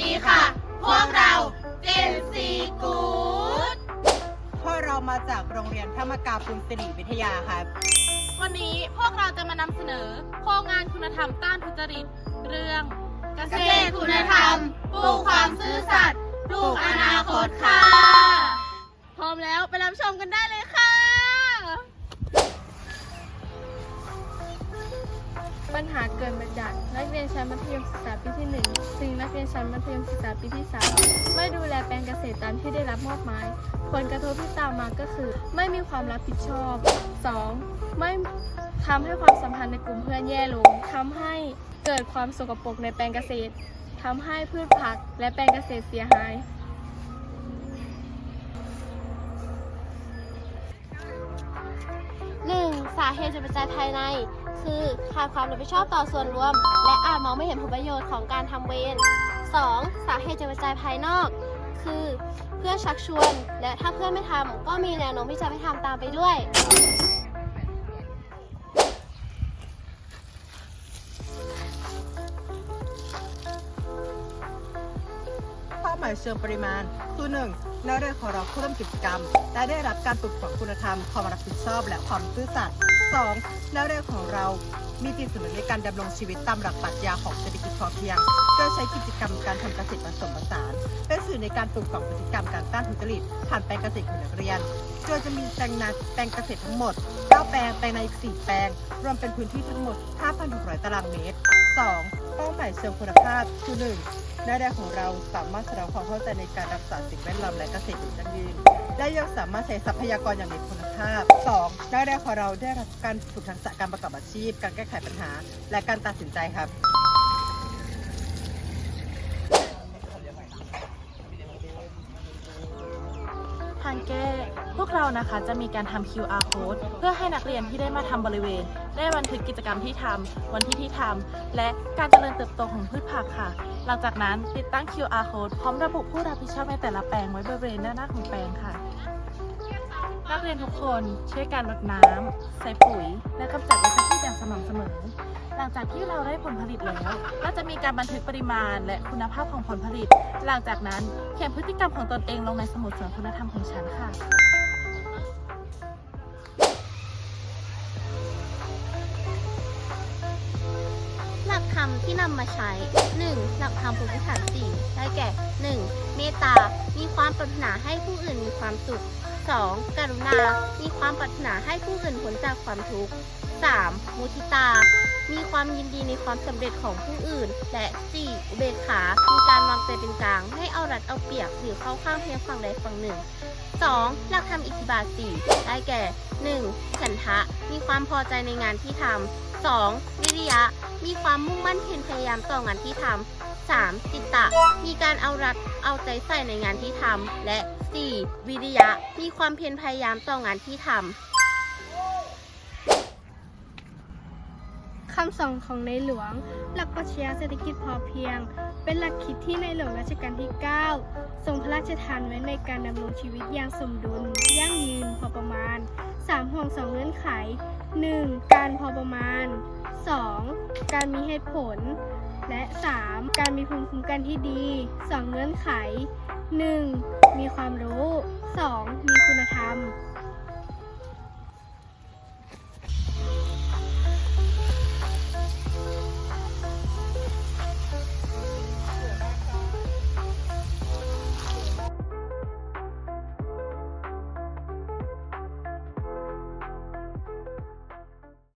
ดีค่ะ พวกเราเจนซีกูดพวกเรามาจากโรงเรียนพระมกาปุณสิริวิทยาครับ วันนี้พวกเราจะมานำเสนอโครงงานคุณธรรมต้านทุจริต เรื่อง เกษตรคุณธรรมปลูกความซื่อสัตย์ปลูกอนาคตค่ะ พร้อมแล้วไปรับชมกันได้เลยค่ะ ปัญหาเกิดมาจากนักเรียนชั้นมัธยมศึกษาปีที่ 1 ซึ่งนักเรียนชั้นมัธยมศึกษาปีที่ 3 ไม่ดูแลแปลงเกษตรตามที่ได้รับมอบหมาย ผลกระทบที่ตามมาก็คือ ไม่มีความรับผิดชอบ 2. ไม่ทำให้ความสัมพันธ์ในกลุ่มเพื่อนแย่ลงทำให้เกิดความสกปรกในแปลงเกษตรทำให้พืชผักและแปลงเกษตรเสียหาย 1. สาเหตุจากปัจจัยภายใน คือขาดความรับผิดชอบต่อส่วนรวม และอาจมองไม่เห็นผลประโยชน์ของการทำเวร 2. สาเหตุจากปัจจัยภายนอก คือ เพื่อนชักชวน และถ้าเพื่อนไม่ทำก็มีแนวโน้มที่จะไม่ทำตามไปด้วย หมายเชิงปริมาณคือหนึ่งนักเรียนของเราผู้ร่มกิจกรรม และได้รับการปลูกฝังคุณธรรม ความรับผิดชอบ และความซื่อสัตย์สองนักเรียนของเรามีจิตสำนึกในการดำรงชีวิตตามหลักปรัชญาของเศรษฐกิจพอเพียงโดยใช้กิจกรรมการทำเกษตรผสมผสานเป็นสื่อในการปลูกฝังพฤติกรรมการต้านทุจริตผ่านแปลงเกษตรของนักเรียนโดยจะมีแปลงนาแปลงเกษตรทั้งหมด9แปลงแปลงนาอีก4แปลง รวมเป็นพื้นที่ทั้งหมด 5,600 ตารางเมตร 2. เป้าหมายเชิงคุณภาพคือ 1. หน้าแรกของเราสามารถแสดงความเข้าใจในการรักษาสิ่งแวดล้อมและเกษตรอย่างยั่งยืนและยังสามารถใช้ทรัพยากรอย่างมีคุณภาพ 2. หน้าแรกของเราได้รับการฝึกทักษะการประกอบอาชีพ การแก้ไขปัญหา และการตัดสินใจครับทางแก้พวกเรานะคะจะมีการทำ QR code เพื่อให้นักเรียนที่ได้มาทำบริเวณ ได้บันทึกกิจกรรมที่ทำวันที่ที่ทำและการเจริญเติบโตของพืชผักค่ะ หลังจากนั้นติดตั้ง QR code พร้อมระบุผู้รับผิดชอบในแต่ละแปลงไว้บริเวณด้านหน้าของแปลงค่ะ นักเรียนทุกคนช่วยการรดน้ำใส่ปุ๋ย และกำจัดวัชพืชอย่างสม่ำเสมอ หลังจากที่เราได้ผลผลิตแล้วก็จะมีการบันทึกปริมาณ และคุณภาพของผลผลิต หลังจากนั้นเขียนพฤติกรรมของตนเองลงในสมุดสวนคุณธรรมของฉันค่ะ ธรรมที่นำมาใช้ 1. หลักธรรมภูมิฐานสี่ได้แก่ 1. เมตตา มีความปรารถนาให้ผู้อื่นมีความสุข 2. กรุณา มีความปรารถนาให้ผู้อื่นพ้นจากความทุกข์ 3. มุทิตา มีความยินดีในความสำเร็จของผู้อื่น และ 4. อุเบกขา มีการวางใจเป็นกลาง ไม่เอารัดเอาเปรียบหรือเข้าข้างเพียงฝั่งใดฝั่งหนึ่ง 2. หลักธรรมอิทธิบาท4ได้แก่ 1. ฉันทะ มีความพอใจในงานที่ทำ 2. วิริยะ มีความมุ่งมั่นเพียรพยายามต่องานที่ทำ 3. จิตตะ มีการเอารัดเอาใจใส่ในงานที่ทำและ 4. วิริยะ มีความเพียรพยายามต่องานที่ทำคำสอนของในหลวง หลักปรัชญาเศรษฐกิจพอเพียง เป็นหลักคิดที่ในหลวงรัชกาลที่ 9 ทรงพระราชทานไว้ในการดำรงชีวิตอย่างสมดุล ยั่งยืนพอประมาณ 3 ห่วง2เงื่อนไข 1. การพอประมาณ 2. การมีเหตุผล และ 3. การมีภูมิคุ้มกันที่ดี 2 เงื่อนไข 1. มีความรู้ 2. มีคุณธรรม